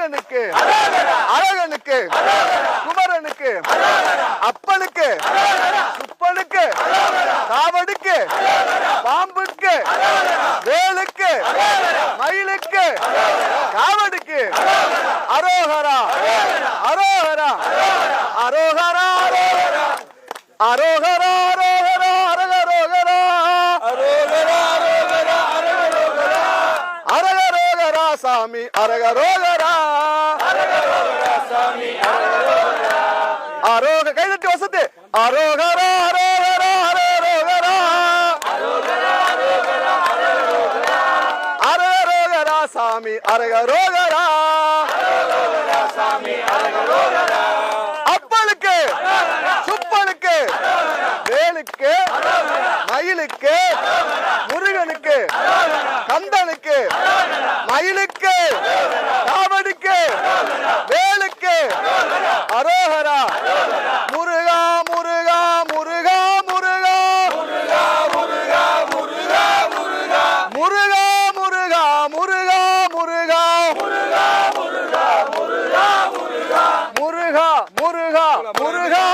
அழகனுக்கு அழகனுக்கு குமரனுக்கு அப்பனுக்கு சுப்பனுக்கு காவடுக்கு பாம்புக்கு வேலுக்கு மயிலுக்கு காவடுக்கு அரோகரா அரோகரா அரோகரா அரோகரா. சாமி அரகரோகரா அரோக கைதட்டி வசத்து அரோகரா அரோகரா அரகரோகரா அரகரோகரா சாமி அரகரோகரா அப்பளுக்கு சுப்பலுக்கு வேலுக்கு மயிலுக்கு முருகனுக்கு கந்தனுக்கு மயிலுக்கு காவடிக்கு வேலுக்கு. அரோகரா முருகா முருகா முருகா. முருகா முருகா முருகா முருகா. முருகா முருகா முருகா. முருகா முருகா முருகா.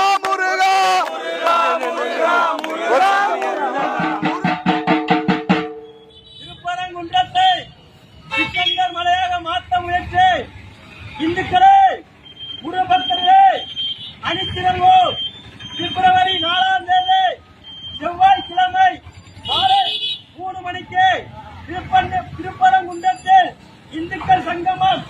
இந்துக்களே குடும்பத்திலே அணித்திரங்கோம் பிப்ரவரி நாலாம் தேதி செவ்வாய்க்கிழமை காலை மூணு மணிக்கு திருப்பரங்குன்றத்தில் இந்துக்கள் சங்கமம்.